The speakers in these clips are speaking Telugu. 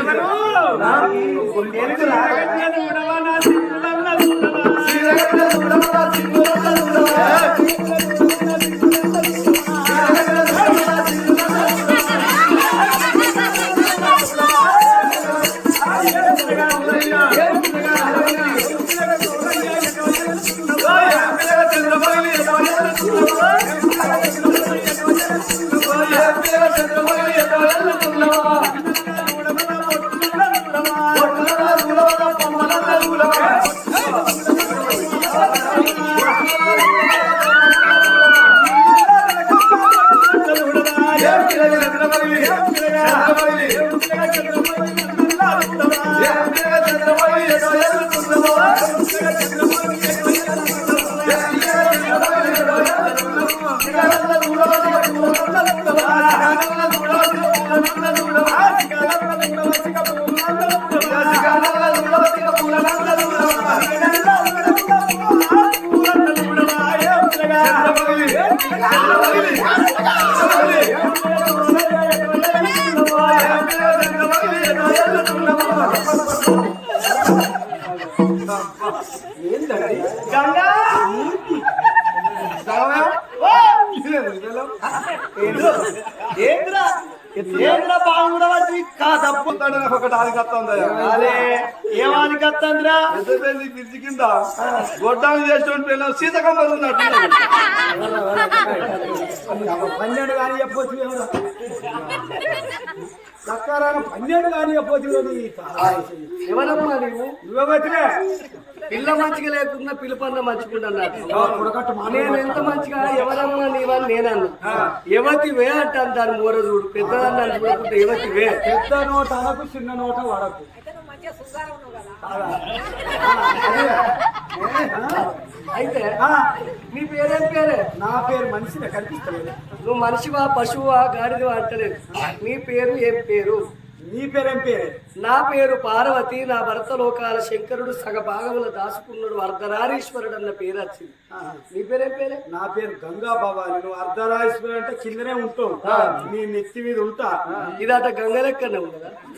ఎవరు? గంగా! ఏంద్రా? ఏంద్రా? బాగుండా వచ్చి కాదప్పు ఒకటి ఆదికత్తుందా అరే ఏమాది కత్తంద్రా? పెళ్ళి పిలిచి కింద? గొడ్డాలు చేసిన పిల్లలు సీతకమ్మలు ఉన్నట్టు పన్నెండు కానీ చెప్పొచ్చు పన్నెండు ఎవరమ్మా నీవు? పిల్ల మంచిగా లేకున్నా పిల్లపన్న మంచుకుంటున్నారు కొడకట్టు నేను ఎంత మంచిగా ఎవరమ్మా నీవని నేనన్నా ఎవతి వే అంటాను దాని మూర చూడు పెద్దదాన్ని ఎవతి వే పెద్ద నోట అనకు చిన్న నోట వాడకు అయితే నీ పేరేం పేరే నా పేరు మనిషి కనిపిస్తలేదు నువ్వు మనిషివా పశువా గాడిదవా అంటలేదు నీ పేరు ఏం పేరు నీ పేరేం పేరే నా పేరు పార్వతి నా భర్త లోకాల శంకరుడు సగ భాగముల దాసుకున్నాడు అర్ధనారీశ్వరుడు అన్న పేరు వచ్చింది నీ పేరేం పేరే నా పేరు గంగా భవాని నువ్వు అర్ధరాజేశ్వరి అంటే కిందనే ఉంటావు నీ నెత్తి మీద ఉంటా ఇది అట గంగ లెక్కనే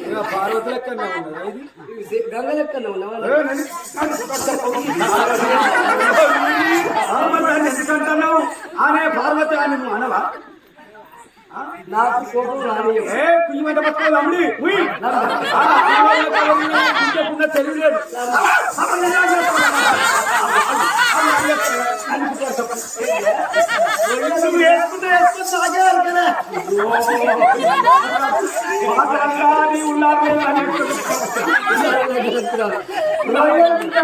ఇక పార్వతి లెక్కనే ఉన్నదా ఇది గంగ లెక్కనే ఉన్నవా ఆనే పార్వతి అని నువ్వు అనవా నాకు కోపం రానియవు ఏ కుయ్యమంట పట్టుకోవాలి అమ్ముడి ఉయ్. ఇంకెప్పుడు తెలియలేదు నువ్వు వేసుకుంటే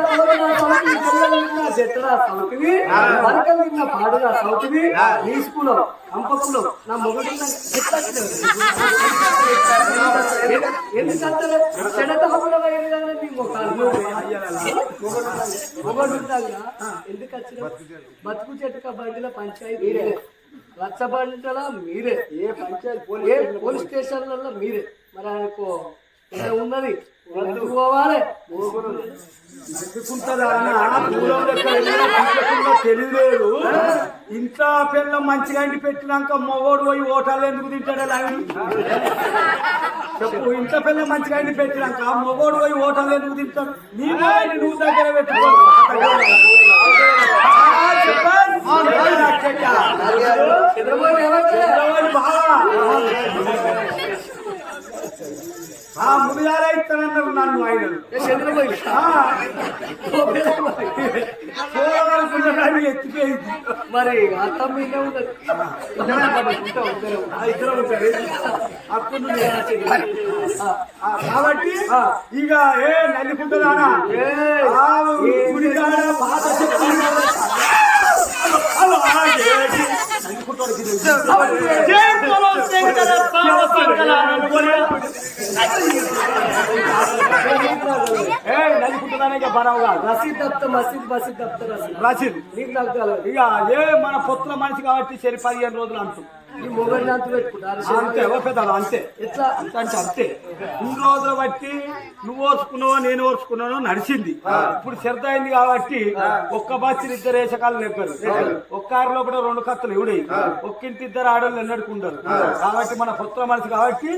వేసుకుని పాడుగా సౌతివి నీ స్కూలో నా మొగడు ఎందుకంటే చెడత ఎందుకు వచ్చిన బతుకు చెట్టుక బండిల పంచాయతీ మీరే లక్ష బండిల మీరే ఏ పంచాయతీ ఏ పోలీస్ స్టేషన్లలో మీరే? మరి ఆయనకు ఉన్నది. పోవాలి తెలియలేదు ఇంత పిల్ల మంచిగా ఇంటి పెట్టినాక మొగోడు పోయి ఓటాలు ఎందుకు తింటాడు చెప్పు ఇంత పిల్ల మంచిగా ఇంటి పెట్టినాక మొగోడు పోయి ఓటాలు ఎందుకు తింటాడు? నీ నువ్వు దగ్గర పెట్టుకో. ఆ, ఆ ముడిదారా ఇస్తానన్నారు నన్ను ఆయన. చూడాలనుకున్నాను ఎత్తిపోయింది. మరి అత్త మీద కాబట్టి ఇక ఏ నల్లికుంటున్నానా నల్లికుంటున్నానే ఇక బరవు కాదు రసీద్ దప్త మసీద్ మసీద్ దప్త రసీద్. రాసింది. నీకు. ఇక ఏ మన పొత్తుల మనిషి కాబట్టి సరి పదిహేను రోజులు అంటూ ఈ మొబైల్ అంత పెట్టుకుంటారు అంతే ఓ పెద్దలు అంతే. ఎట్లా? అంతే అంటే అంతే. ఇన్ని రోజులు బట్టి నువ్వు ఓర్చుకున్నావో నేను ఓర్చుకున్నానో నడిచింది. ఇప్పుడు శ్రద్ధ అయింది కాబట్టి ఒక్క బస్సులు ఇద్దరు వేసకాలు లెక్కరు ఒక్క కారు లోపల రెండు కత్తులు ఇవిడి. ఒక్కింటి ఇద్దరు ఆడవాళ్ళు ఎన్నడుకుంటారు కాబట్టి మన పుత్ర మనిషి కాబట్టి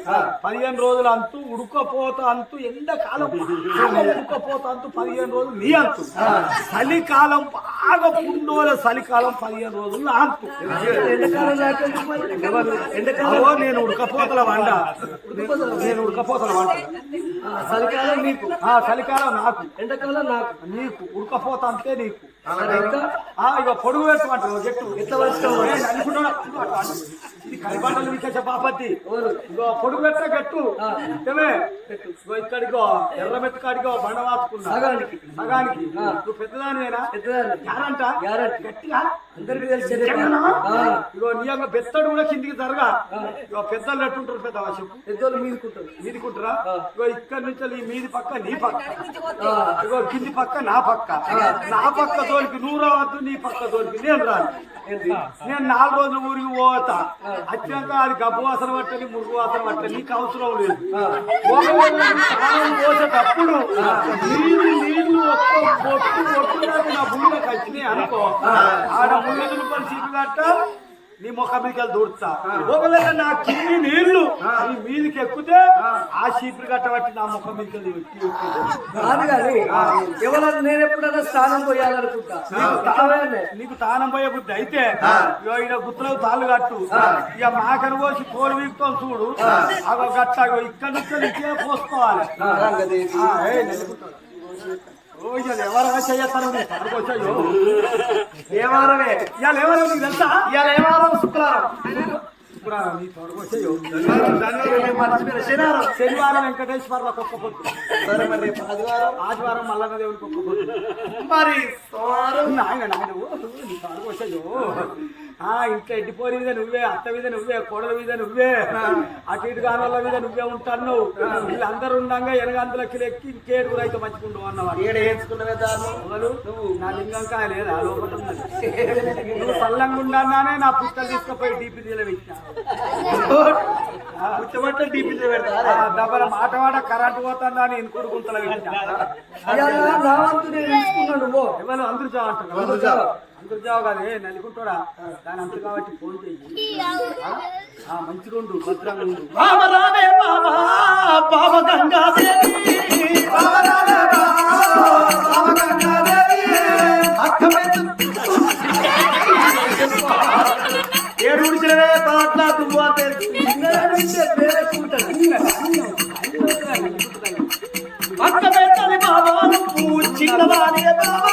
పదిహేను రోజులు అంతు ఉడకపోత అంతు ఎండకాలం ఉడకపోత అంతు పదిహేను రోజులు నీ అంతు. చలికాలం బాగా పుండోల చలికాలం పదిహేను రోజులు నా అంతు. ఎండాకాలం అవో నేను ఉడకపోతల వంట. నేను ఉడకపోతల వంట. చలికాలం నీకు. ఆ చలికాలం నాకు. ఎండాకాలం నాకు. నీకు. ఉడకపోత అంతే నీకు. ఇక? పొడుగు పెట్టమంటారు చెట్టు ఎట్లా ఏ, అనుకున్నా, ఇది? ఇగో పొడుగు పెట్ట గట్టు ఏమే ఇగో ఇక్కడికో ఎర్ర మెట్టు కాడికో బండ వాచుకున్నా సగానికి. సగానికి. నువ్వు పెద్దదానివేనా? పెద్దదాన్ని. గ్యారంట? గ్యారంటీ. గట్టిగా? అందరికీ తెలిసి? ఇగో నీ యొక్క బెత్తడు కూడా కిందికి జరగా. ఇగో పెద్దలు ఎట్టుంటారు పెద్ద చెప్పు. పెద్దోళ్ళు మీదుకుంటారు. మీదికుంటారా? ఇగో ఇక్కడ నుంచి ఈ మీది పక్క నీ పక్క. ఇగో కింది పక్క నా పక్క. నా పక్క తోడికి నువ్వు రావద్దు నీ పక్క తోడికి నేను రాను. నేను నాలుగు రోజులు ఊరికి పోతా. అత్యంత అది గబ్బు వాసన పట్టని మురుగు వాసన పట్టని నీకు అవసరం లేదు. పోసేటప్పుడు నీళ్ళు నీళ్ళు ఒక్క పొట్టు పొట్టు నా ముళ్ళకి వచ్చినాయి అనుకో ఆడ ముళ్ళదులు పని కట్ట నీ ముఖం వెళ్ళి దూడుతా ఒకవేళ నా కింది నీళ్ళు నీ మీదకి ఎక్కితే ఆ. చీపురు కట్టబట్టి నా ముఖం ఎక్కి కాదు కానీ ఎవరన్నా నేను ఎప్పుడైనా స్నానం పోయాలనుకుంటా. నీకు తానం పోయే బుద్ధి అయితే ఈడ గుత్తలకు తాళ్ళు కట్టు. ఇక మాకను పోసి కోడి వీక్తాం చూడు. అగో గట్ట ఇక్కడ నుంచి పోసుకోవాలి. ఓ ఇవాళ ఎవరైనా చెయ్యతారు వచ్చాయో? ఏ వారమే ఇవాళ ఎవరో నీకు తెలుసా? ఇవాళ ఏ వారం శుక్రవారం శనివారం వెంకటేశ్వర్ల కుక్క పొద్దు. సరే మరి రేపు ఆదివారం? ఆదివారం మల్లన్న దేవుని కుక్క పొద్దు. మరి సోమవారం? నాయన నాయన ఓ, నీ కాడుకు వచ్చాయో? ఆ ఇంట్లో ఎడ్డిపోరి మీద నువ్వే అత్త మీద నువ్వే కోడల మీద నువ్వే అటు ఇటు కానోళ్ళ మీద నువ్వే ఉంటాను. వీళ్ళందరూ ఉండగా ఎనగంతలకి లెక్కి ఇంకేడు అయితే మంచుకుంటూ అన్నవాడు. ఏడ వేసుకున్నవే నువ్వు. నా లింగంకాయ లేదా లోపల. నువ్వు సల్లంగా ఉండానే నా పుస్తలు తీసుకుపోయి డీపీ తీల పెట్టినా పుట్టబట్ట డీపీ పెడతా ఆ దెబ్బల మాట మాట కరెంట్ పోతుందా అని ఎన్నుకుడు గుంతలు పో ఎవరు అందరు చావు అంటారు. అందరూ చావు. అందరు చావు కాదు. ఏ నలుగుంటాడా దాని అంత కాబట్టి ఫోన్ చేయి. మంచిగా ఉండు భద్రంగా ఉండు. అక్క పెట్టాలి బాబా నువ్వు చిన్నదాని బాబా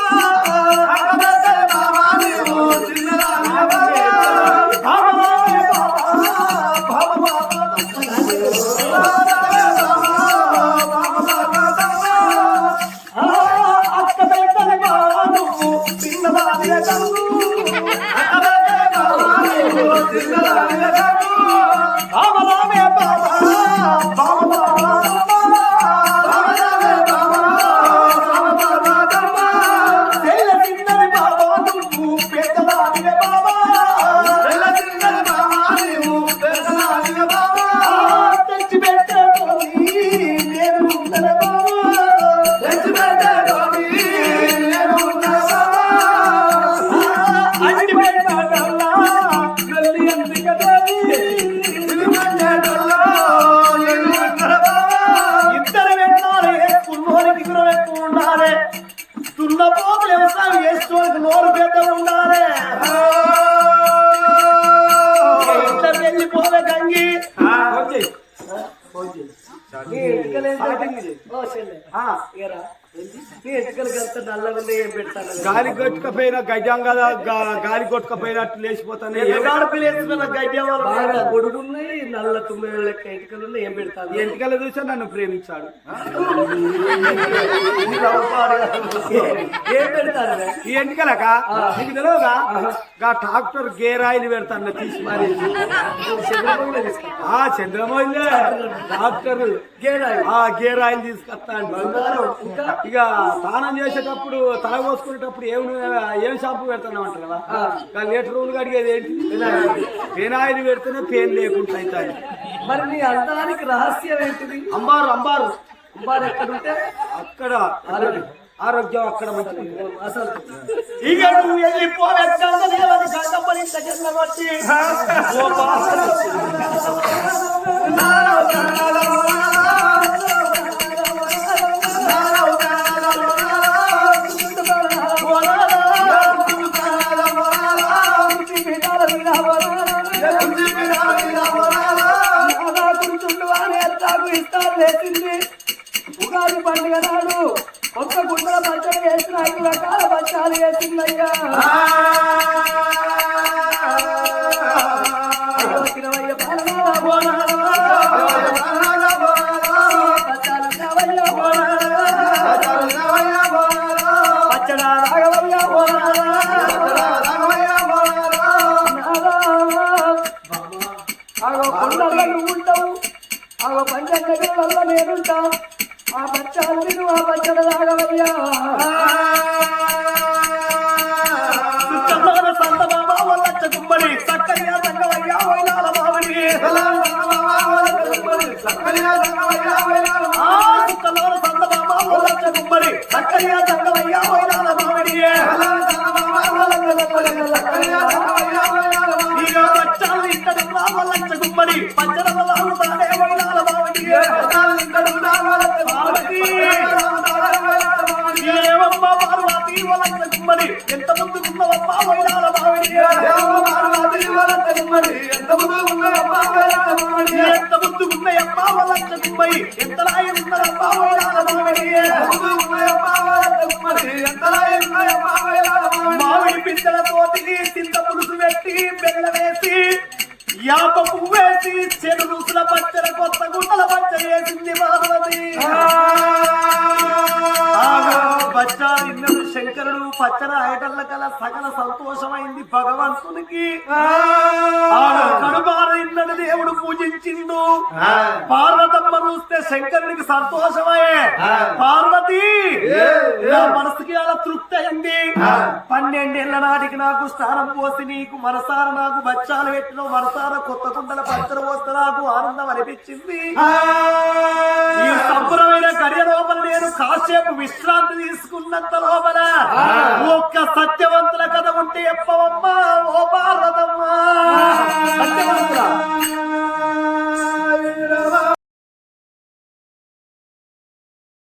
గాలి కొట్టుకపోయిన గజం కదా గాలి కొట్టుకపోయినట్టు లేచిపోతానే గొడుగున్నాయి నల్ల తొమ్మిది లెక్క ఎంటికలు ఉన్నాయి ఏం పెడతాను ఎంటికలు చూసా నన్ను ప్రేమించాడు. ఏం పెడతారు? రే? ఈ ఎంటికలక? నీకు తెలియదా గా ట్రాక్టర్ గేర్ ఆయిల్ పెడతాను తీసి మరి. ఆ చంద్రమౌళి డాక్టర్. Gear oil. ఆ గేర్ ఆయిల్ తీసుకొస్తాను ఇక స్నానం చేసేటప్పుడు తల పోసుకునేటప్పుడు ఏం ఏం షాంపూ పెడతాను అంటారు కదా? లీటర్ రోజులు కడిగేది ఏంటి? పెనాయిల్ పెడితేనే పెయిన్ లేకుండా అవుతాయి మరి నీ అందానికి రహస్యం ఏంటిది? అంబారు అంబారు. అంబారు ఎక్కడుంటే అక్కడ ఆరోగ్యం. అక్కడ మంచిగా అసలు. ఇక నువ్వు సక్కరియా సుత్తలోన సంతమామ వల్లచ్చ యాప పువ్వు వేసి చెడు రుసుల పచ్చల కొత్త గుట్టల పచ్చడి వేసింది పార్వతి పచ్చల ఆయటల్ల కల సకల సంతోషమైంది భగవంతునికి. కడుపార ఇన్నడు దేవుడు పూజించిండు. పార్వతమ్మ చూస్తే శంకరునికి సంతోషమయ్యే పార్వతి నా మనసుకి అలా తృప్తి అయింది. పన్నెండేళ్ళ నాటికి నాకు స్నానం పోసి నీకు మనసార నాకు బచ్చాలు పెట్టిన మనసార కొత్త కుండల పచ్చడి పోస్తే నాకు ఆనందం అనిపించింది. ఈ సంబరమైన గడియ లోపల నేను కాసేపు విశ్రాంతి తీసుకున్నంత లోపల ఒక్క సత్యవంతుల కథ ఉంటే ఎప్పవమ్మా? ఓ భారతమ్మా! సత్యవంతుల